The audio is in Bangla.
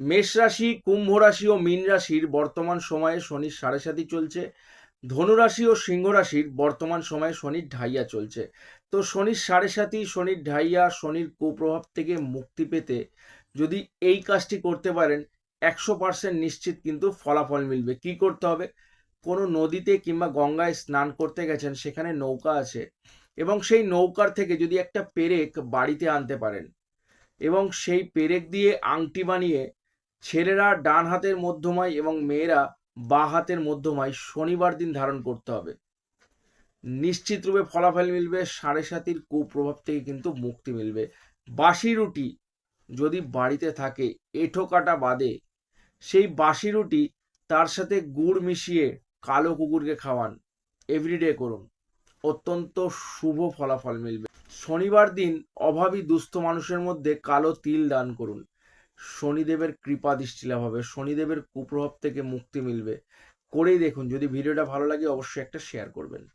মেষ রাশি, কুম্ভ রাশি ও মীন রাশির বর্তমান সময়ে শনির সাড়ে সাতি চলছে ধনুরাশি ও সিংহ রাশির বর্তমান সময়ে শনির ঢাইয়া চলছে। তো শনির সাড়ে সাতি শনির ঢাইয়া, শনির কুপ্রভাব থেকে মুক্তি পেতে যদি এই কাজটি করতে পারেন, একশো পার্সেন্ট নিশ্চিত কিন্তু ফলাফল মিলবে। কি করতে হবে? কোনো নদীতে কিংবা গঙ্গায় স্নান করতে গেছেন, সেখানে নৌকা আছে এবং সেই নৌকার থেকে যদি একটা পেরেক বাড়িতে আনতে পারেন এবং সেই পেরেক দিয়ে আংটি বানিয়ে ছেলেরা ডান হাতের মধ্যমায় এবং মেয়েরা বা হাতের মধ্যমায় শনিবার দিন ধারণ করতে হবে। নিশ্চিত রূপে ফলাফল মিলবে, সাড়ে সাতির কুপ্রভাব থেকে কিন্তু মুক্তি মিলবে। বাসি রুটি যদি বাড়িতে থাকে, এঁঠো কাটা বাদে, সেই বাসি রুটি তার সাথে গুড় মিশিয়ে কালো কুকুরকে খাওয়ান। এভরিডে করুন। অত্যন্ত শুভ ফলাফল মিলবে। শনিবার দিন অভাবী দুস্থ মানুষের মধ্যে কালো তিল দান করুন। শনিদেবের কৃপা দৃষ্টি লাভ হবে, শনিদেবের কুপ্রভাব থেকে মুক্তি মিলবে। করেই দেখুন, যদি ভিডিওটা ভালো লাগে অবশ্যই একটা শেয়ার করবেন।